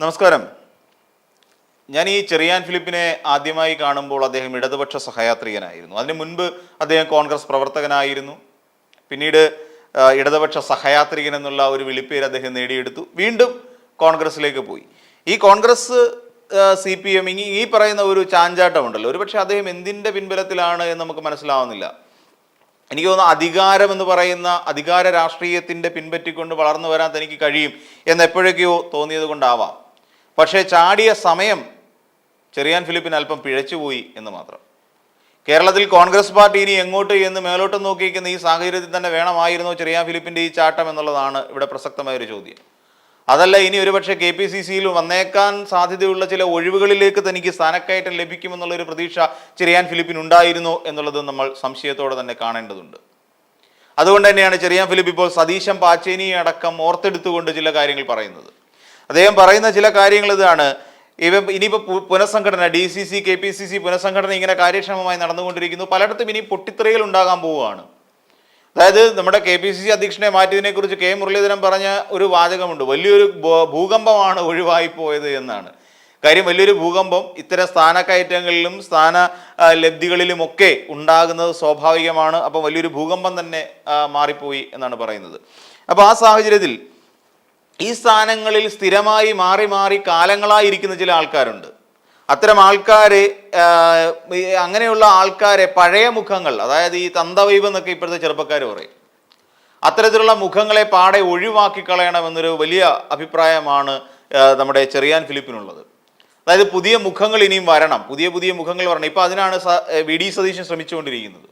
നമസ്കാരം. ഞാൻ ഈ ചെറിയാൻ ഫിലിപ്പിനെ ആദ്യമായി കാണുമ്പോൾ അദ്ദേഹം ഇടതുപക്ഷ സഹയാത്രികനായിരുന്നു. അതിനു മുൻപ് അദ്ദേഹം കോൺഗ്രസ് പ്രവർത്തകനായിരുന്നു. പിന്നീട് ഇടതുപക്ഷ സഹയാത്രികൻ എന്നുള്ള ഒരു വിളിപ്പേര് അദ്ദേഹം നേടിയെടുത്തു. വീണ്ടും കോൺഗ്രസ്സിലേക്ക് പോയി. ഈ കോൺഗ്രസ് സി പി എം ഈ പറയുന്ന ഒരു ചാഞ്ചാട്ടമുണ്ടല്ലോ. ഒരുപക്ഷെ അദ്ദേഹം എന്തിന്റെ പിൻബലത്തിലാണ് എന്ന് നമുക്ക് മനസ്സിലാവുന്നില്ല. എനിക്ക് തോന്നുന്നു അധികാരം എന്ന് പറയുന്ന അധികാര രാഷ്ട്രീയത്തിന്റെ പിൻപറ്റിക്കൊണ്ട് വളർന്നു വരാൻ തനിക്ക് കഴിയും എന്ന് എപ്പോഴൊക്കെയോ തോന്നിയത് കൊണ്ടാവാം. പക്ഷേ ചാടിയ സമയം ചെറിയാൻ ഫിലിപ്പിന് അല്പം പിഴച്ചുപോയി എന്ന് മാത്രം. കേരളത്തിൽ കോൺഗ്രസ് പാർട്ടി ഇനി എങ്ങോട്ട് എന്ന് മേലോട്ട് നോക്കിയിരിക്കുന്ന ഈ സാഹചര്യത്തിൽ തന്നെ വേണമായിരുന്നോ ചെറിയാൻ ഫിലിപ്പിന്റെ ഈ ചാട്ടം എന്നുള്ളതാണ് ഇവിടെ പ്രസക്തമായ ഒരു ചോദ്യം. അതല്ല ഇനി ഒരുപക്ഷെ കെ പി സി സിയിൽ വന്നേക്കാൻ സാധ്യതയുള്ള ചില ഒഴിവുകളിലേക്ക് തനിക്ക് സ്ഥാനക്കയറ്റം ലഭിക്കുമെന്നുള്ളൊരു പ്രതീക്ഷ ചെറിയാൻ ഫിലിപ്പിന് ഉണ്ടായിരുന്നോ എന്നുള്ളത് നമ്മൾ സംശയത്തോടെ തന്നെ കാണേണ്ടതുണ്ട്. അതുകൊണ്ട് തന്നെയാണ് ചെറിയാൻ ഫിലിപ്പ് ഇപ്പോൾ സതീശൻ പാച്ചേനി അടക്കം ഓർത്തെടുത്തുകൊണ്ട് ചില കാര്യങ്ങൾ പറയുന്നത്. അദ്ദേഹം പറയുന്ന ചില കാര്യങ്ങൾ ഇതാണ്. ഇവ ഇനിയിപ്പോൾ പുനഃസംഘടന D C C K P C C പുനഃസംഘടന ഇങ്ങനെ കാര്യക്ഷമമായി നടന്നുകൊണ്ടിരിക്കുന്നു. പലയിടത്തും ഇനി പൊട്ടിത്തെറികൾ ഉണ്ടാകാൻ പോവുകയാണ്. അതായത് നമ്മുടെ കെ പി സി സി അധ്യക്ഷനെ മാറ്റിയതിനെ കുറിച്ച് കെ മുരളീധരൻ പറഞ്ഞ ഒരു വാചകമുണ്ട്. വലിയൊരു ഭൂകമ്പമാണ് ഒഴിവായി പോയത് എന്നാണ്. കാര്യം വലിയൊരു ഭൂകമ്പം ഇത്തരം സ്ഥാനക്കയറ്റങ്ങളിലും സ്ഥാന ലബ്ധികളിലുമൊക്കെ ഉണ്ടാകുന്നത് സ്വാഭാവികമാണ്. അപ്പം വലിയൊരു ഭൂകമ്പം തന്നെ മാറിപ്പോയി എന്നാണ് പറയുന്നത്. അപ്പോൾ ആ സാഹചര്യത്തിൽ ഈ സ്ഥാനങ്ങളിൽ സ്ഥിരമായി മാറി മാറി കാലങ്ങളായിരിക്കുന്ന ചില ആൾക്കാരുണ്ട്. അത്തരം ആൾക്കാരെ അങ്ങനെയുള്ള ആൾക്കാരെ പഴയ മുഖങ്ങൾ അതായത് ഈ തന്തവൈബ് എന്നൊക്കെ ഇപ്പോഴത്തെ ചെറുപ്പക്കാർ പറയും. അത്തരത്തിലുള്ള മുഖങ്ങളെ പാടെ ഒഴിവാക്കി കളയണമെന്നൊരു വലിയ അഭിപ്രായമാണ് നമ്മുടെ ചെറിയാൻ ഫിലിപ്പിനുള്ളത്. അതായത് പുതിയ മുഖങ്ങൾ ഇനിയും വരണം പുതിയ പുതിയ മുഖങ്ങൾ വരണം. ഇപ്പം അതിനാണ് വി. ഡി. സതീശൻ ശ്രമിച്ചുകൊണ്ടിരിക്കുന്നത്.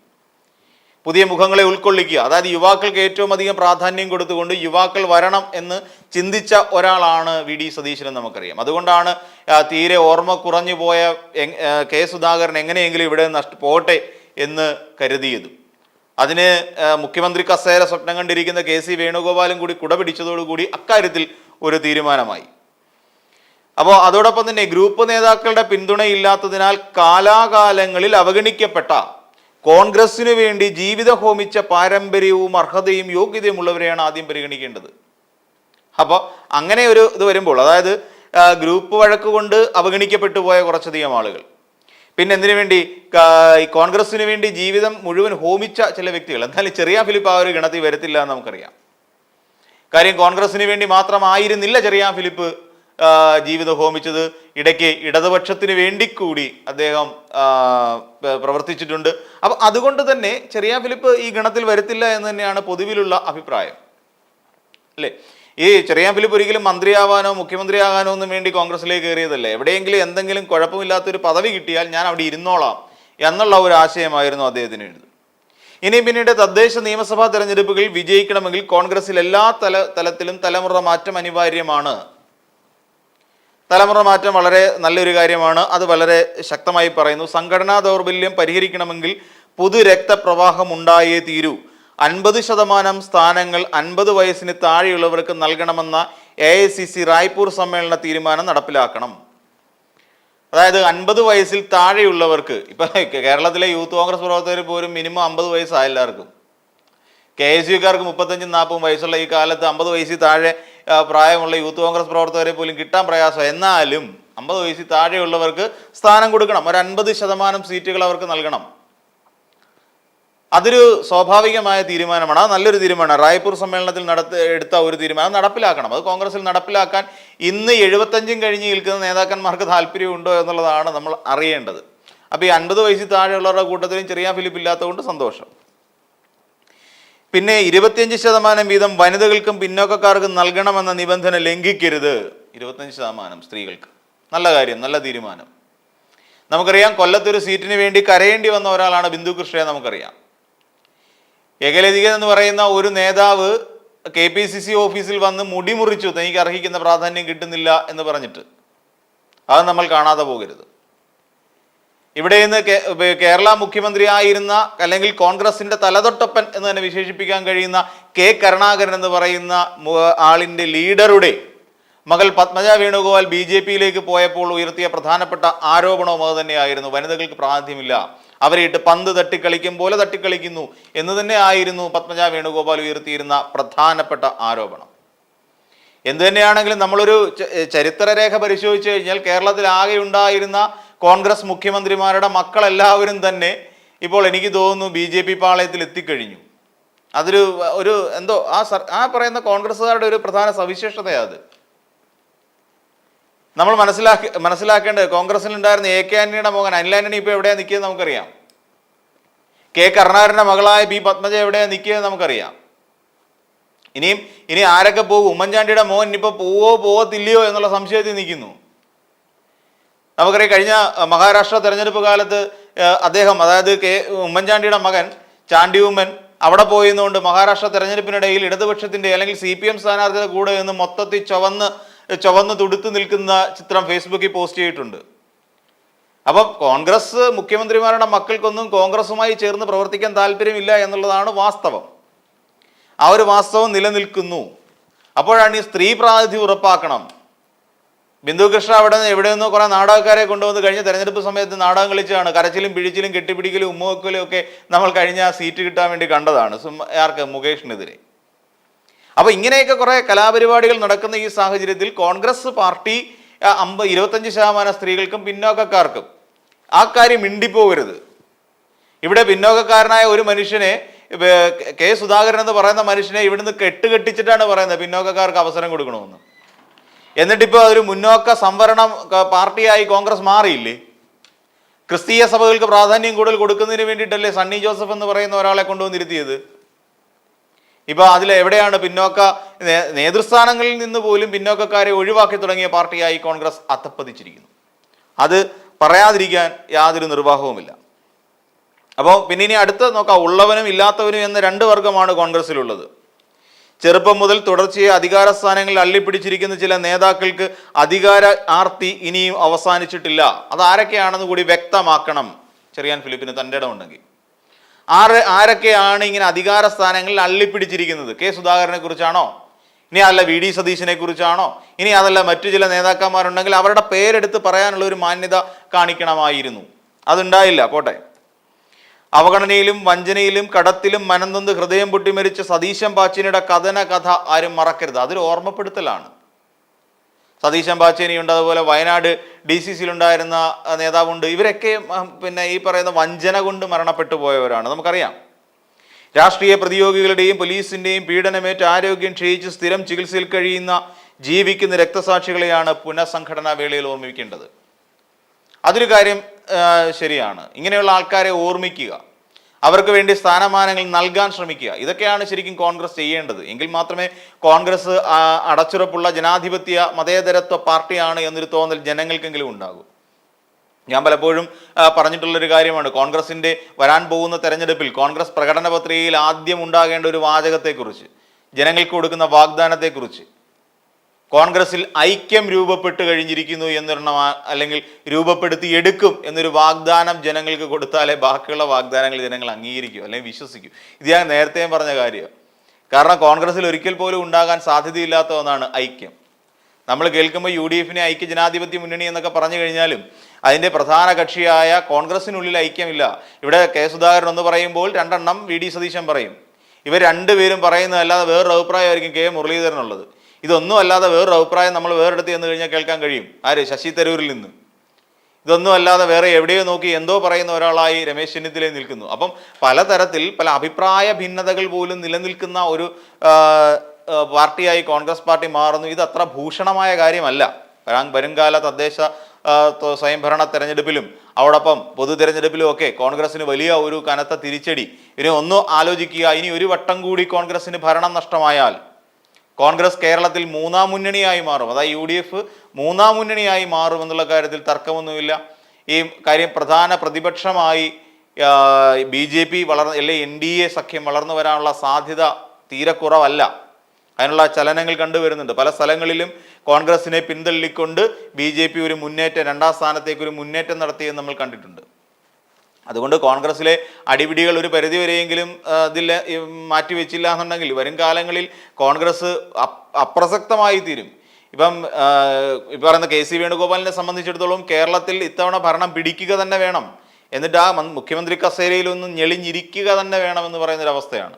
പുതിയ മുഖങ്ങളെ ഉൾക്കൊള്ളിക്കുക. അതായത് യുവാക്കൾക്ക് ഏറ്റവും അധികം പ്രാധാന്യം കൊടുത്തുകൊണ്ട് യുവാക്കൾ വരണം എന്ന് ചിന്തിച്ച ഒരാളാണ് വി. ഡി. സതീശൻ നമുക്കറിയാം. അതുകൊണ്ടാണ് തീരെ ഓർമ്മ കുറഞ്ഞു പോയ കെ. സുധാകരൻ എങ്ങനെയെങ്കിലും ഇവിടെ നഷ്ട പോട്ടെ എന്ന് കരുതിയതും. അതിന് മുഖ്യമന്ത്രി കസേര സ്വപ്നം കണ്ടിരിക്കുന്ന കെ. സി. വേണുഗോപാലും കൂടി കുട പിടിച്ചതോടുകൂടി അക്കാര്യത്തിൽ ഒരു തീരുമാനമായി. അപ്പോൾ അതോടൊപ്പം തന്നെ ഗ്രൂപ്പ് നേതാക്കളുടെ പിന്തുണയില്ലാത്തതിനാൽ കാലാകാലങ്ങളിൽ അവഗണിക്കപ്പെട്ട കോൺഗ്രസിനു വേണ്ടി ജീവിതം ഹോമിച്ച പാരമ്പര്യവും അർഹതയും യോഗ്യതയും ഉള്ളവരെയാണ് ആദ്യം പരിഗണിക്കേണ്ടത്. അപ്പോൾ അങ്ങനെ ഒരു ഇത് വരുമ്പോൾ അതായത് ഗ്രൂപ്പ് വഴക്ക് കൊണ്ട് അവഗണിക്കപ്പെട്ടു പോയ കുറച്ചധികം ആളുകൾ. പിന്നെ എന്തിനു വേണ്ടി? കോൺഗ്രസിന് വേണ്ടി ജീവിതം മുഴുവൻ ഹോമിച്ച ചില വ്യക്തികൾ. എന്നാലും ചെറിയ ഫിലിപ്പ് ആ ഒരു ഗണത്തിൽ വരത്തില്ല എന്ന് നമുക്കറിയാം. കാര്യം കോൺഗ്രസിന് വേണ്ടി മാത്രമായിരുന്നില്ല ചെറിയ ഫിലിപ്പ് ജീവിതം ഹോമിച്ചത് ഇടയ്ക്ക് ഇടതുപക്ഷത്തിന് വേണ്ടി കൂടി അദ്ദേഹം പ്രവർത്തിച്ചിട്ടുണ്ട്. അപ്പം അതുകൊണ്ട് തന്നെ ചെറിയ ഫിലിപ്പ് ഈ ഗണത്തിൽ വരത്തില്ല എന്ന് തന്നെയാണ് പൊതുവിലുള്ള അഭിപ്രായം. അല്ലേ? ഈ ചെറിയ ഫിലിപ്പ് ഒരിക്കലും മന്ത്രിയാവാനോ മുഖ്യമന്ത്രിയാകാനോ ഒന്നും വേണ്ടി കോൺഗ്രസിലേക്ക് കയറിയതല്ലേ? എവിടെയെങ്കിലും എന്തെങ്കിലും കുഴപ്പമില്ലാത്തൊരു പദവി കിട്ടിയാൽ ഞാൻ അവിടെ ഇരുന്നോളാം എന്നുള്ള ഒരു ആശയമായിരുന്നു അദ്ദേഹത്തിന് എഴുതുന്നത്. ഇനി പിന്നീട് തദ്ദേശ നിയമസഭാ തെരഞ്ഞെടുപ്പുകളിൽ വിജയിക്കണമെങ്കിൽ കോൺഗ്രസിൽ എല്ലാ തല തലത്തിലും തലമുറ മാറ്റം അനിവാര്യമാണ്. തലമുറ മാറ്റം വളരെ നല്ലൊരു കാര്യമാണ്. അത് വളരെ ശക്തമായി പറയുന്നു. സംഘടനാ ദൗർബല്യം പരിഹരിക്കണമെങ്കിൽ പുതു രക്തപ്രവാഹം ഉണ്ടായേ തീരൂ. അൻപത് ശതമാനം സ്ഥാനങ്ങൾ അൻപത് വയസ്സിന് താഴെയുള്ളവർക്ക് നൽകണമെന്ന A I C C Raipur സമ്മേളന തീരുമാനം നടപ്പിലാക്കണം. അതായത് അൻപത് വയസ്സിൽ താഴെയുള്ളവർക്ക് ഇപ്പൊ കേരളത്തിലെ യൂത്ത് കോൺഗ്രസ് പ്രവർത്തകർ പോലും മിനിമം അമ്പത് വയസ്സായ എല്ലാവർക്കും. കെ എസ് യുക്കാർക്ക് മുപ്പത്തഞ്ചും നാൽപ്പതും വയസ്സുള്ള ഈ കാലത്ത് അമ്പത് വയസ്സിൽ താഴെ പ്രായമുള്ള യൂത്ത് കോൺഗ്രസ് പ്രവർത്തകരെ പോലും കിട്ടാൻ പ്രയാസം. എന്നാലും അമ്പത് വയസ്സിൽ താഴെയുള്ളവർക്ക് സ്ഥാനം കൊടുക്കണം. ഒരു അൻപത് ശതമാനം സീറ്റുകൾ അവർക്ക് നൽകണം. അതൊരു സ്വാഭാവികമായ തീരുമാനമാണ്. അത് നല്ലൊരു തീരുമാനമാണ്. റായ്പൂർ സമ്മേളനത്തിൽ നടത്ത എടുത്ത ഒരു തീരുമാനം നടപ്പിലാക്കണം. അത് കോൺഗ്രസിൽ നടപ്പിലാക്കാൻ ഇന്ന് എഴുപത്തഞ്ചും കഴിഞ്ഞ് നിൽക്കുന്ന നേതാക്കന്മാർക്ക് താല്പര്യമുണ്ടോ എന്നുള്ളതാണ് നമ്മൾ അറിയേണ്ടത്. അപ്പോൾ ഈ അൻപത് വയസ്സിൽ താഴെയുള്ളവരുടെ കൂട്ടത്തിലും ചെറിയ ഫിലിപ്പ് ഇല്ലാത്തതുകൊണ്ട് സന്തോഷം. പിന്നെ ഇരുപത്തിയഞ്ച് ശതമാനം വീതം വനിതകൾക്കും പിന്നോക്കക്കാർക്കും നൽകണമെന്ന നിബന്ധന ലംഘിക്കരുത്. ഇരുപത്തഞ്ച് ശതമാനം സ്ത്രീകൾക്ക്. നല്ല കാര്യം നല്ല തീരുമാനം. നമുക്കറിയാം കൊല്ലത്തൊരു സീറ്റിന് വേണ്ടി കരയേണ്ടി വന്ന ഒരാളാണ് ബിന്ദു കൃഷ്ണയെ നമുക്കറിയാം. ഏകലതികൻ എന്ന് പറയുന്ന ഒരു നേതാവ് കെ പി സി സി ഓഫീസിൽ വന്ന് മുടിമുറിച്ചു തനിക്ക് അർഹിക്കുന്ന പ്രാധാന്യം കിട്ടുന്നില്ല എന്ന് പറഞ്ഞിട്ട്. അത് നമ്മൾ കാണാതെ പോകരുത്. ഇവിടെ നിന്ന് കേരള മുഖ്യമന്ത്രി ആയിരുന്ന അല്ലെങ്കിൽ കോൺഗ്രസിന്റെ തലതൊട്ടപ്പൻ എന്ന് തന്നെ വിശേഷിപ്പിക്കാൻ കഴിയുന്ന കെ കരുണാകരൻ എന്ന് പറയുന്ന ആളിന്റെ ലീഡറുടെ മകൾ പത്മജ വേണുഗോപാൽ ബി ജെ പിയിലേക്ക് പോയപ്പോൾ ഉയർത്തിയ പ്രധാനപ്പെട്ട ആരോപണവും അത് തന്നെയായിരുന്നു. വനിതകൾക്ക് പ്രാതിനിധ്യമില്ല. അവരെയിട്ട് പന്ത് തട്ടിക്കളിക്കും പോലെ തട്ടിക്കളിക്കുന്നു എന്ന് തന്നെ ആയിരുന്നു പത്മജ വേണുഗോപാൽ ഉയർത്തിയിരുന്ന പ്രധാനപ്പെട്ട ആരോപണം. എന്തു തന്നെയാണെങ്കിലും നമ്മളൊരു ചരിത്രരേഖ പരിശോധിച്ച് കഴിഞ്ഞാൽ കേരളത്തിൽ ആകെ ഉണ്ടായിരുന്ന കോൺഗ്രസ് മുഖ്യമന്ത്രിമാരുടെ മക്കളെല്ലാവരും തന്നെ ഇപ്പോൾ എനിക്ക് തോന്നുന്നു ബി ജെ പി പാളയത്തിൽ എത്തിക്കഴിഞ്ഞു. അതൊരു ഒരു എന്തോ ആ സർ ആ പറയുന്ന കോൺഗ്രസ്സുകാരുടെ ഒരു പ്രധാന സവിശേഷതയാണ് അത്. നമ്മൾ മനസ്സിലാക്കി മനസ്സിലാക്കേണ്ടത് കോൺഗ്രസ്സിൽ ഉണ്ടായിരുന്ന എ കെ ആന്റണിയുടെ മകൻ അനിൽ ആന്റണി ഇപ്പോൾ എവിടെയാണ് നിൽക്കിയത് നമുക്കറിയാം. കെ കരുണാകരന്റെ മകളായ ബി പത്മജ എവിടെയാണ് നിൽക്കിയത് നമുക്കറിയാം. ഇനിയും ഇനി ആരൊക്കെ പോകും? ഉമ്മൻചാണ്ടിയുടെ മോൻ ഇനിയിപ്പോൾ പോവോ പോവത്തില്ലയോ എന്നുള്ള സംശയത്തിൽ നിൽക്കുന്നു. നമുക്കറിയാം കഴിഞ്ഞ മഹാരാഷ്ട്ര തെരഞ്ഞെടുപ്പ് കാലത്ത് അദ്ദേഹം അതായത് കെ ഉമ്മൻചാണ്ടിയുടെ മകൻ ചാണ്ടി ഉമ്മൻ അവിടെ പോയിരുന്നുകൊണ്ട് മഹാരാഷ്ട്ര തെരഞ്ഞെടുപ്പിനിടയിൽ ഇടതുപക്ഷത്തിന്റെ അല്ലെങ്കിൽ സി പി എം സ്ഥാനാർത്ഥിയുടെ കൂടെ നിന്ന് മൊത്തത്തിൽ ചുവന്ന് ചുവന്ന് തുടുത്തു നിൽക്കുന്ന ചിത്രം ഫേസ്ബുക്കിൽ പോസ്റ്റ് ചെയ്തിട്ടുണ്ട്. അപ്പം കോൺഗ്രസ് മുഖ്യമന്ത്രിമാരുടെ മക്കൾക്കൊന്നും കോൺഗ്രസുമായി ചേർന്ന് പ്രവർത്തിക്കാൻ താല്പര്യമില്ല എന്നുള്ളതാണ് വാസ്തവം. ആ ഒരു വാസ്തവം നിലനിൽക്കുന്നു. അപ്പോഴാണ് ഈ സ്ത്രീ പ്രാതിനിധ്യം ഉറപ്പാക്കണം. ബിന്ദു കൃഷ്ണ അവിടെ നിന്ന് എവിടെ നിന്നോ കുറെ നാടകക്കാരെ കൊണ്ടുവന്ന് കഴിഞ്ഞ തെരഞ്ഞെടുപ്പ് സമയത്ത് നാടകം കളിച്ചാണ് കരച്ചിലും പിഴിച്ചിലും കെട്ടിപ്പിടിക്കലും ഉമ്മവെക്കലും ഒക്കെ നമ്മൾ കഴിഞ്ഞ സീറ്റ് കിട്ടാൻ വേണ്ടി കണ്ടതാണ് ആർക്ക്? മുകേഷിനെതിരെ. അപ്പൊ ഇങ്ങനെയൊക്കെ കുറെ കലാപരിപാടികൾ നടക്കുന്ന ഈ സാഹചര്യത്തിൽ കോൺഗ്രസ് പാർട്ടി ആ, അമ്പ ഇരുപത്തഞ്ച് ശതമാനം സ്ത്രീകൾക്കും പിന്നോക്കക്കാർക്കും ആ കാര്യം മിണ്ടിപ്പോകരുത്. ഇവിടെ പിന്നോക്കക്കാരനായ ഒരു മനുഷ്യനെ കെ സുധാകരൻ എന്ന് പറയുന്ന മനുഷ്യനെ ഇവിടുന്ന് കെട്ടുകെട്ടിച്ചിട്ടാണ് പറയുന്നത് പിന്നോക്കക്കാർക്ക് അവസരം കൊടുക്കണമെന്ന്. എന്നിട്ടിപ്പോൾ അതൊരു മുന്നോക്ക സംവരണം പാർട്ടിയായി കോൺഗ്രസ് മാറിയില്ലേ? ക്രിസ്തീയ സഭകൾക്ക് പ്രാധാന്യം കൂടുതൽ കൊടുക്കുന്നതിന് വേണ്ടിയിട്ടല്ലേ സണ്ണി ജോസഫ് എന്ന് പറയുന്ന ഒരാളെ കൊണ്ടുവന്നിരുത്തിയത്? ഇപ്പൊ അതിൽ എവിടെയാണ് പിന്നോക്ക നേതൃസ്ഥാനങ്ങളിൽ നിന്ന് പോലും പിന്നോക്കക്കാരെ ഒഴിവാക്കി തുടങ്ങിയ പാർട്ടിയായി കോൺഗ്രസ് അത്തപ്പതിച്ചിരിക്കുന്നു അത് പറയാതിരിക്കാൻ യാതൊരു നിർവാഹവുമില്ല. അപ്പോൾ പിന്നെ ഇനി അടുത്ത നോക്കാം. ഉള്ളവനും ഇല്ലാത്തവനും എന്ന രണ്ട് വർഗമാണ് കോൺഗ്രസിലുള്ളത് ചെറുപ്പം മുതൽ തുടർച്ചയായി അധികാര സ്ഥാനങ്ങളിൽ അള്ളിപ്പിടിച്ചിരിക്കുന്ന ചില നേതാക്കൾക്ക് അധികാര ആർത്തി ഇനിയും അവസാനിച്ചിട്ടില്ല. അത് ആരൊക്കെയാണെന്ന് കൂടി വ്യക്തമാക്കണം. ചെറിയാൻ ഫിലിപ്പിന് തന്റെ ഇടമുണ്ടെങ്കിൽ. ആര് ആരൊക്കെയാണ് ഇങ്ങനെ അധികാര സ്ഥാനങ്ങളിൽ അള്ളിപ്പിടിച്ചിരിക്കുന്നത്? കെ സുധാകരനെ കുറിച്ചാണോ? ഇനി അതല്ല വി ഡി സതീശനെ കുറിച്ചാണോ? ഇനി അതല്ല മറ്റു ചില നേതാക്കന്മാരുണ്ടെങ്കിൽ അവരുടെ പേരെടുത്ത് പറയാനുള്ള ഒരു മാന്യത കാണിക്കണമായിരുന്നു. അതുണ്ടായില്ല. പോട്ടെ. അവഗണനയിലും വഞ്ചനയിലും കടത്തിലും മനംനൊന്ന് ഹൃദയം പൊട്ടിമരിച്ച സതീശൻ പാച്ചിനിയുടെ കഥന കഥ ആരും മറക്കരുത്. അതൊരു ഓർമ്മപ്പെടുത്തലാണ്. സതീശൻ പാച്ചേനിയുണ്ട് അതുപോലെ വയനാട് ഡി സി സിയിലുണ്ടായിരുന്ന നേതാവുണ്ട്. ഇവരൊക്കെ പിന്നെ ഈ പറയുന്ന വഞ്ചന കൊണ്ട് മരണപ്പെട്ടു പോയവരാണ്. നമുക്കറിയാം. രാഷ്ട്രീയ പ്രതിയോഗികളുടെയും പോലീസിന്റെയും പീഡനമേറ്റ് ആരോഗ്യം ക്ഷയിച്ച് സ്ഥിരം ചികിത്സയിൽ കഴിയുന്ന ജീവിക്കുന്ന രക്തസാക്ഷികളെയാണ് പുനഃസംഘടനാ വേളയിൽ ഓർമ്മിക്കേണ്ടത് അതൊരു കാര്യം ശരിയാണ്. ഇങ്ങനെയുള്ള ആൾക്കാരെ ഓർമ്മിക്കുക. അവർക്ക് വേണ്ടി സ്ഥാനമാനങ്ങൾ നൽകാൻ ശ്രമിക്കുക. ഇതൊക്കെയാണ് ശരിക്കും കോൺഗ്രസ് ചെയ്യേണ്ടത്. എങ്കിൽ മാത്രമേ കോൺഗ്രസ് അടച്ചുറപ്പുള്ള ജനാധിപത്യ മതേതരത്വ പാർട്ടിയാണ് എന്നൊരു തോന്നൽ ജനങ്ങൾക്കെങ്കിലും ഉണ്ടാകൂ. ഞാൻ പലപ്പോഴും പറഞ്ഞിട്ടുള്ളൊരു കാര്യമാണ്. കോൺഗ്രസിന്റെ വരാൻ പോകുന്ന തെരഞ്ഞെടുപ്പിൽ കോൺഗ്രസ് പ്രകടന പത്രികയിൽ ആദ്യം ഉണ്ടാകേണ്ട ഒരു വാചകത്തെക്കുറിച്ച് ജനങ്ങൾക്ക് കൊടുക്കുന്ന വാഗ്ദാനത്തെക്കുറിച്ച്. കോൺഗ്രസിൽ ഐക്യം രൂപപ്പെട്ട് കഴിഞ്ഞിരിക്കുന്നു എന്നൊരെണ്ണം അല്ലെങ്കിൽ രൂപപ്പെടുത്തി എടുക്കും എന്നൊരു വാഗ്ദാനം ജനങ്ങൾക്ക് കൊടുത്താലേ ബാക്കിയുള്ള വാഗ്ദാനങ്ങൾ ജനങ്ങൾ അംഗീകരിക്കും അല്ലെങ്കിൽ വിശ്വസിക്കും. ഇത് ഞാൻ നേരത്തെയും പറഞ്ഞ കാര്യം. കാരണം കോൺഗ്രസിൽ ഒരിക്കൽ പോലും ഉണ്ടാകാൻ സാധ്യതയില്ലാത്ത ഒന്നാണ് ഐക്യം. നമ്മൾ കേൾക്കുമ്പോൾ യു ഡി എഫിനെ ഐക്യ ജനാധിപത്യ മുന്നണി എന്നൊക്കെ പറഞ്ഞു കഴിഞ്ഞാലും അതിന്റെ പ്രധാന കക്ഷിയായ കോൺഗ്രസിനുള്ളിൽ ഐക്യമില്ല. ഇവിടെ കെ സുധാകരൻ ഒന്ന് പറയുമ്പോൾ രണ്ടെണ്ണം വി ഡി സതീശൻ പറയും. ഇവർ രണ്ടുപേരും പറയുന്നതല്ലാതെ വേറൊരു അഭിപ്രായമായിരിക്കും കെ മുരളീധരനുള്ളത്. ഇതൊന്നും അല്ലാതെ വേറൊരു അഭിപ്രായം നമ്മൾ വേറെടുത്ത് ചെന്ന് കഴിഞ്ഞാൽ കേൾക്കാൻ കഴിയും. ആര്? ശശി തരൂരിൽ നിന്ന്. ഇതൊന്നും അല്ലാതെ വേറെ എവിടെയോ നോക്കി എന്തോ പറയുന്ന ഒരാളായി രമേശ് ചെന്നിത്തലയിൽ നിൽക്കുന്നു. അപ്പം പലതരത്തിൽ പല അഭിപ്രായ ഭിന്നതകൾ പോലും നിലനിൽക്കുന്ന ഒരു പാർട്ടിയായി കോൺഗ്രസ് പാർട്ടി മാറുന്നു. ഇത് അത്ര ഭൂഷണമായ കാര്യമല്ല. വരുംകാല തദ്ദേശ സ്വയംഭരണ തെരഞ്ഞെടുപ്പിലും അവടൊപ്പം പൊതു തെരഞ്ഞെടുപ്പിലും ഒക്കെ കോൺഗ്രസിന് വലിയ ഒരു കനത്ത തിരിച്ചടി. ഇനി ഒന്ന് ആലോചിക്കുക. ഇനി ഒരു വട്ടം കൂടി കോൺഗ്രസിന് ഭരണം നഷ്ടമായാൽ കോൺഗ്രസ് കേരളത്തിൽ മൂന്നാം മുന്നണിയായി മാറും. അതായത് യു ഡി എഫ് മൂന്നാം മുന്നണിയായി മാറും എന്നുള്ള കാര്യത്തിൽ തർക്കമൊന്നുമില്ല. ഈ കാര്യം പ്രധാന പ്രതിപക്ഷമായി ബി ജെ പി വളർ അല്ലെ എൻ ഡി എ സഖ്യം വളർന്നു വരാനുള്ള സാധ്യത തീരെ കുറവല്ല. അതിനുള്ള ചലനങ്ങൾ കണ്ടുവരുന്നുണ്ട് പല സ്ഥലങ്ങളിലും കോൺഗ്രസിനെ പിന്തള്ളിക്കൊണ്ട് ബി ജെ പി ഒരു മുന്നേറ്റം രണ്ടാം സ്ഥാനത്തേക്ക് ഒരു മുന്നേറ്റം നടത്തിയെന്ന് നമ്മൾ കണ്ടിട്ടുണ്ട്. അതുകൊണ്ട് കോൺഗ്രസിലെ അടിപിടികൾ ഒരു പരിധിവരെയെങ്കിലും വരെയെങ്കിലും ഇതിൽ മാറ്റിവെച്ചില്ല എന്നുണ്ടെങ്കിൽ വരും കാലങ്ങളിൽ കോൺഗ്രസ് അപ്രസക്തമായി തീരും. ഇപ്പം ഈ പറയുന്ന കെ സി വേണുഗോപാലിനെ സംബന്ധിച്ചിടത്തോളം കേരളത്തിൽ ഇത്തവണ ഭരണം പിടിക്കുക തന്നെ വേണം. എന്നിട്ട് ആ മുഖ്യമന്ത്രി കസേരയിൽ കസേരയിലൊന്നും ഞെളിഞ്ഞിരിക്കുക തന്നെ വേണം എന്ന് പറയുന്നൊരവസ്ഥയാണ്.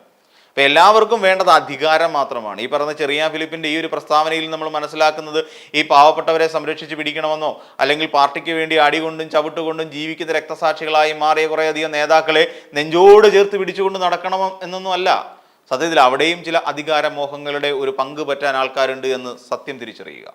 ഇപ്പം എല്ലാവർക്കും വേണ്ടത് അധികാരം മാത്രമാണ്. ഈ പറഞ്ഞ ചെറിയ ഫിലിപ്പിന്റെ ഈ ഒരു പ്രസ്താവനയിൽ നമ്മൾ മനസ്സിലാക്കുന്നത് ഈ പാവപ്പെട്ടവരെ സംരക്ഷിച്ച് പിടിക്കണമെന്നോ അല്ലെങ്കിൽ പാർട്ടിക്ക് വേണ്ടി അടികൊണ്ടും ചവിട്ടുകൊണ്ടും ജീവിക്കുന്ന രക്തസാക്ഷികളായി മാറിയ കുറേയധികം നേതാക്കളെ നെഞ്ചോട് ചേർത്ത് പിടിച്ചുകൊണ്ട് നടക്കണം എന്നൊന്നും അല്ല. സത്യത്തിൽ അവിടെയും ചില അധികാരമോഹങ്ങളുടെ ഒരു പങ്ക് പറ്റാൻ ആൾക്കാരുണ്ട് എന്ന് സത്യം തിരിച്ചറിയുക.